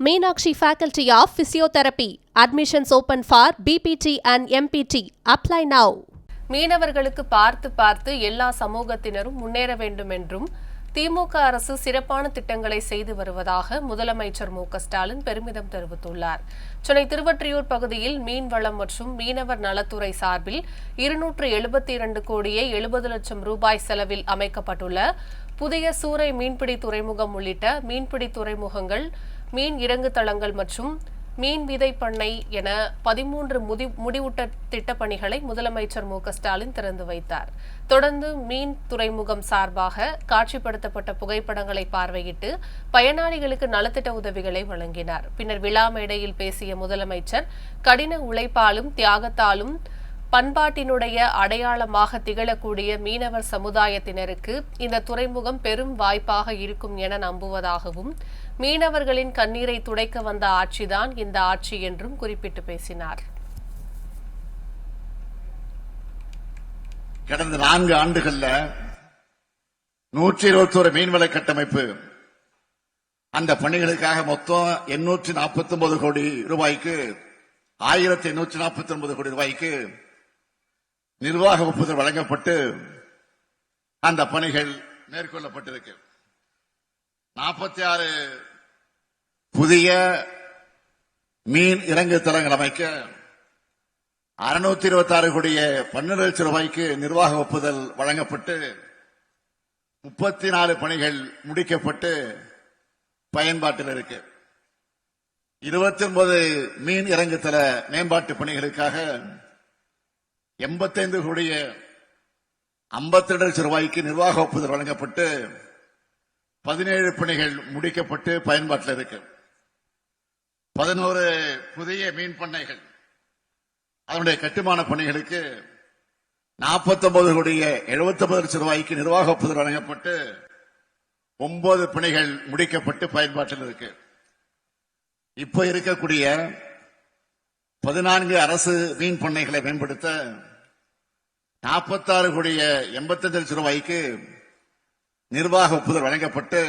Meenakshi faculty of physiotherapy admissions open for BPT and MPT apply now மீனவர்களுக்கு பார்த்து பார்த்து எல்லா சமூகத்தினரும் முன்னேற வேண்டும் என்றும் திமுக அரசு சிறப்பான திட்டங்களை செய்து வருவதாக முதலமைச்சர் மு ஸ்டாலின் பெருமிதம் தெரிவித்துள்ளார். சென்னை திருவற்றியூர் பகுதியில் மீன்வளம் மற்றும் மீனவர் நலத்துறை சார்பில் இருநூற்று எழுபத்தி இரண்டு கோடியே எழுபது லட்சம் ரூபாய் செலவில் அமைக்கப்பட்டுள்ள புதிய சூறை மீன்பிடி துறைமுகம் உள்ளிட்ட மீன்பிடி துறைமுகங்கள் மீன் இறங்கு தளங்கள் மற்றும் மீன் விதை பண்ணை என பதிமூன்று முதி முடிவுட்ட திட்டப்பணிகளை முதலமைச்சர் மு ஸ்டாலின் திறந்து வைத்தார். தொடர்ந்து மீன் துறைமுகம் சார்பாக காட்சிப்படுத்தப்பட்ட புகைப்படங்களை பார்வையிட்டு பயனாளிகளுக்கு நலத்திட்ட உதவிகளை வழங்கினார். பின்னர் விழா மேடையில் பேசிய முதலமைச்சர் கடின உழைப்பாலும் தியாகத்தாலும் பண்பாட்டினுடைய அடையாளமாக திகழக்கூடிய மீனவர் சமுதாயத்தினருக்கு இந்த துறைமுகம் பெரும் வாய்ப்பாக இருக்கும் என நம்புவதாகவும் மீனவர்களின் கண்ணீரை துடைக்க வந்த ஆட்சிதான் இந்த ஆட்சி என்றும் குறிப்பிட்டு பேசினார். கடந்த நான்கு ஆண்டுகள்ல நூற்றி இருபத்தோரு மீன்வள கட்டமைப்பு அந்த பணிகளுக்காக மொத்தம் எண்ணூற்றி நாற்பத்தி ஒன்பது கோடி ரூபாய்க்கு ஆயிரத்தி எண்ணூற்றி நாற்பத்தி ஒன்பது கோடி ரூபாய்க்கு நிர்வாக ஒப்புதல் வழங்கப்பட்டு அந்த பணிகள் மேற்கொள்ளப்பட்டிருக்கு. நாற்பத்தி ஆறு புதிய மீன் இறங்கு தளங்கள் அமைக்க அறுநூத்தி இருபத்தி ஆறு கோடிய பன்னெண்டு லட்சம் ரூபாய்க்கு நிர்வாக ஒப்புதல் வழங்கப்பட்டு முப்பத்தி நாலு பணிகள் முடிக்கப்பட்டு பயன்பாட்டில் இருக்கு. இருபத்தி ஒன்பது மீன் இறங்குதள மேம்பாட்டு பணிகளுக்காக எண்பத்தைந்து கோடிய ஐம்பத்தி ரெண்டு லட்சம் ரூபாய்க்கு நிர்வாக ஒப்புதல் வழங்கப்பட்டு பதினேழு பணிகள் முடிக்கப்பட்டு பயன்பாட்டில் இருக்கு. பதினோரு புதிய மீன் பண்ணைகள். அதனுடைய கட்டுமான பணிகளுக்கு நாற்பத்தொன்பது கோடிய எழுபத்தொன்பது லட்சம் ரூபாய்க்கு நிர்வாக ஒப்புதல் வழங்கப்பட்டு ஒன்பது பணிகள் முடிக்கப்பட்டு பயன்பாட்டில் இருக்கு. இப்ப இருக்கக்கூடிய பதினான்கு அரசு மீன் பண்ணைகளை மேம்படுத்த நாற்பத்தாறு கோடிய எண்பத்தஞ்சு லட்சம் ரூபாய்க்கு நிர்வாக ஒப்புதல் வழங்கப்பட்டு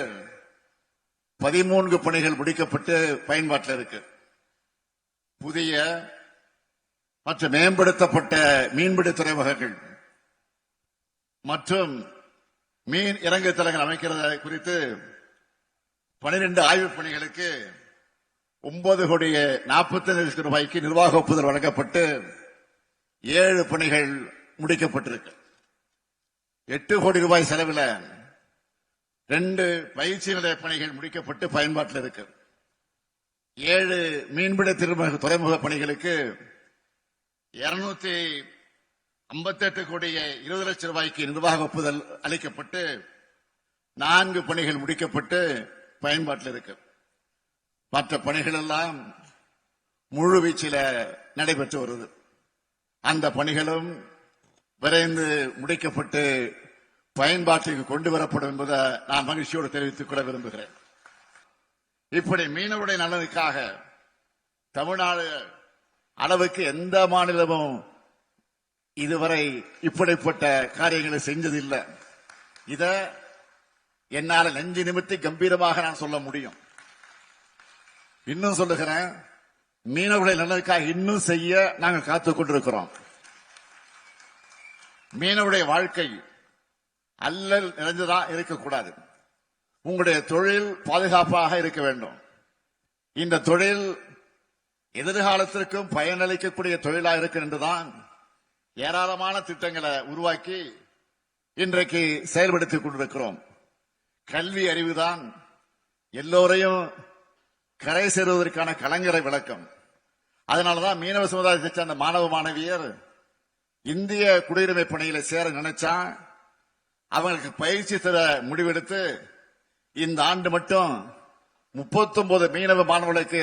பதிமூன்று பணிகள் முடிக்கப்பட்டு பயன்பாட்டில் இருக்கு. புதிய மற்றும் மேம்படுத்தப்பட்ட மீன்பிடி துறைமுகங்கள் மற்றும் மீன் இறங்கு தளங்கள் அமைக்கிறது குறித்து பனிரெண்டு ஆய்வுப் பணிகளுக்கு ஒன்பது கோடிய நாற்பத்தி லட்சம் ரூபாய்க்கு நிர்வாக ஒப்புதல் வழங்கப்பட்டு ஏழு பணிகள் முடிக்கப்பட்டிருக்கு. எட்டு கோடி ரூபாய் செலவில் ரெண்டு பயிற்சி நிலைய பணிகள் முடிக்கப்பட்டு பயன்பாட்டில் இருக்கு. ஏழு மீன்பிட திருமுக துறைமுக பணிகளுக்கு இருநூத்தி ஐம்பத்தி எட்டு கோடிய இருபது லட்சம் ரூபாய்க்கு நிர்வாக ஒப்புதல் அளிக்கப்பட்டு நான்கு பணிகள் முடிக்கப்பட்டு பயன்பாட்டில் இருக்கு. மற்ற பணிகள் எல்லாம் முழு வீச்சில் நடைபெற்று வருது. அந்த பணிகளும் விரைந்து முடிக்கப்பட்டு பயன்பாட்டிற்கு கொண்டு வரப்படும் என்பதை நான் மகிழ்ச்சியோடு தெரிவித்துக் கொள்ள விரும்புகிறேன். இப்படி மீனவருடைய நலனுக்காக தமிழ்நாடு அளவுக்கு எந்த மாநிலமும் இதுவரை இப்படிப்பட்ட காரியங்களை செஞ்சதில்லை. இத என்னால் நெஞ்சு நிமித்தி கம்பீரமாக நான் சொல்ல முடியும். இன்னும் சொல்லுகிறேன் மீனவர்களை நலனுக்காக இன்னும் செய்ய நாங்கள் காத்துக் கொண்டிருக்கிறோம். மீனவருடைய வாழ்க்கை அல்லல் நிறைந்ததா இருக்கக்கூடாது. உங்களுடைய தொழில் பாதுகாப்பாக இருக்க வேண்டும். இந்த தொழில் எதிர்காலத்திற்கும் பயனளிக்கக்கூடிய தொழிலா இருக்கு என்றுதான் ஏராளமான திட்டங்களை உருவாக்கி இன்றைக்கு செயல்படுத்திக் கொண்டிருக்கிறோம். கல்வி அறிவுதான் எல்லோரையும் கரை சேருவதற்கான கலைஞரை விளக்கம். அதனாலதான் மீனவ சமுதாயத்தை சேர்ந்த மாணவ மாணவியர் இந்திய குடியுரிமை பணியில சேர நினைச்சா அவங்களுக்கு பயிற்சி தர முடிவெடுத்து இந்த ஆண்டு மட்டும் முப்பத்தொன்பது மீனவ மாணவர்களுக்கு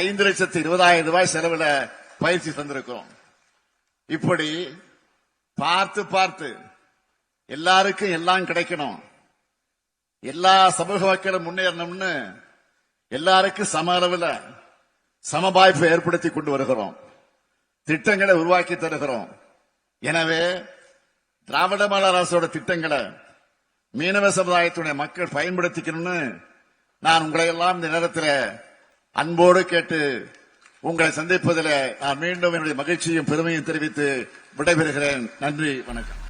ஐந்து லட்சத்து இருபதாயிரம் ரூபாய் செலவில் பயிற்சி தந்திருக்கிறோம். இப்படி பார்த்து பார்த்து எல்லாருக்கும் எல்லாம் கிடைக்கணும். எல்லா சமூக மக்களும் முன்னேறணும்னு எல்லாருக்கும் சம அளவில் சம வாய்ப்பை ஏற்படுத்தி கொண்டு வருகிறோம். திட்டங்களை உருவாக்கி தருகிறோம். எனவே திராவிட மாடல் அரசோட திட்டங்களை மீனவ சமுதாயத்துடைய மக்கள் பயன்படுத்திக்கணும்னு நான் உங்களை எல்லாம் இந்த நேரத்தில் அன்போடு கேட்டு உங்களை சந்திப்பதில் நான் மீண்டும் என்னுடைய மகிழ்ச்சியும் பெருமையும் தெரிவித்து விடைபெறுகிறேன். நன்றி வணக்கம்.